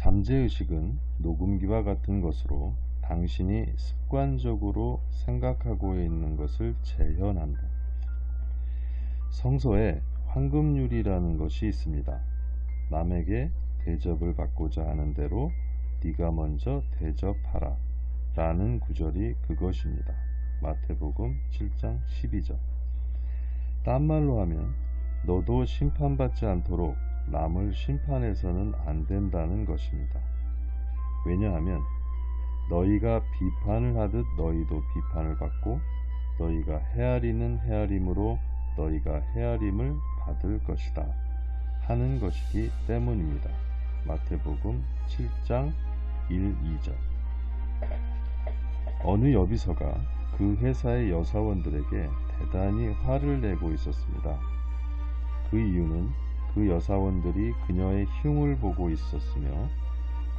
잠재의식은 녹음기와 같은 것으로 당신이 습관적으로 생각하고 있는 것을 재현한다. 성서에 황금률이라는 것이 있습니다. 남에게 대접을 받고자 하는 대로 네가 먼저 대접하라 라는 구절이 그것입니다. 마태복음 7장 12절 딴 말로 하면 너도 심판받지 않도록 남을 심판해서는 안 된다는 것입니다. 왜냐하면 너희가 비판을 하듯 너희도 비판을 받고 너희가 헤아리는 헤아림으로 너희가 헤아림을 받을 것이다 하는 것이기 때문입니다. 마태복음 7장 1, 2절 어느 여비서가 그 회사의 여사원들에게 대단히 화를 내고 있었습니다. 그 이유는 그 여사원들이 그녀의 흉을 보고 있었으며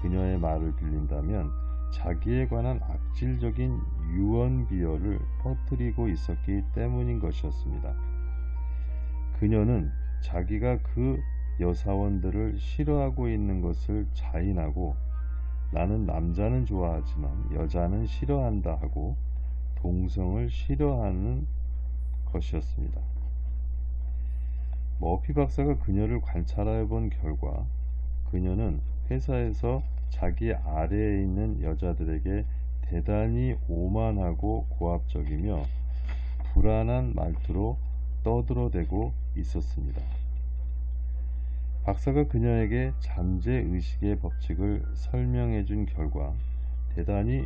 그녀의 말을 빌린다면 자기에 관한 악질적인 유언 비어를 퍼뜨리고 있었기 때문인 것이었습니다. 그녀는 자기가 그 여사원들을 싫어하고 있는 것을 자인하고 나는 남자는 좋아하지만 여자는 싫어한다 하고 동성을 싫어하는 것이었습니다. 머피 박사가 그녀를 관찰해 본 결과 그녀는 회사에서 자기 아래에 있는 여자들에게 대단히 오만하고 고압적이며 불안한 말투로 떠들어대고 있었습니다. 박사가 그녀에게 잠재의식의 법칙을 설명해 준 결과 대단히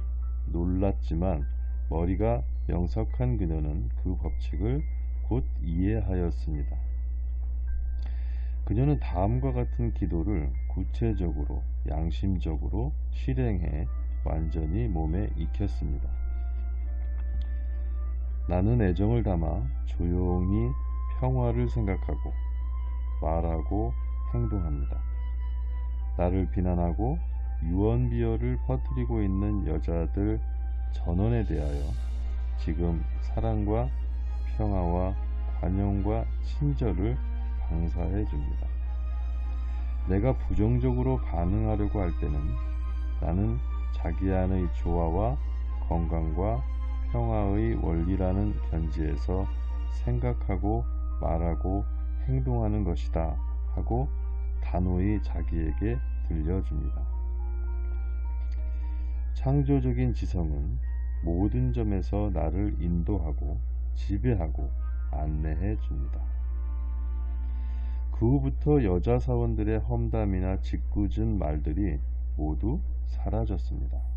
놀랐지만 머리가 명석한 그녀는 그 법칙을 곧 이해하였습니다. 그녀는 다음과 같은 기도를 구체적으로 양심적으로 실행해 완전히 몸에 익혔습니다. 나는 애정을 담아 조용히 평화를 생각하고 말하고 행동합니다. 나를 비난하고 유언비어를 퍼뜨리고 있는 여자들 전원에 대하여 지금 사랑과 평화와 관용과 친절을 방사해 줍니다. 내가 부정적으로 반응하려고 할 때는 나는 자기 안의 조화와 건강과 평화의 원리라는 견지에서 생각하고 말하고 행동하는 것이다 하고 단호히 자기에게 들려줍니다. 창조적인 지성은 모든 점에서 나를 인도하고 지배하고 안내해 줍니다. 그 후부터 여자 사원들의 험담이나 짓궂은 말들이 모두 사라졌습니다.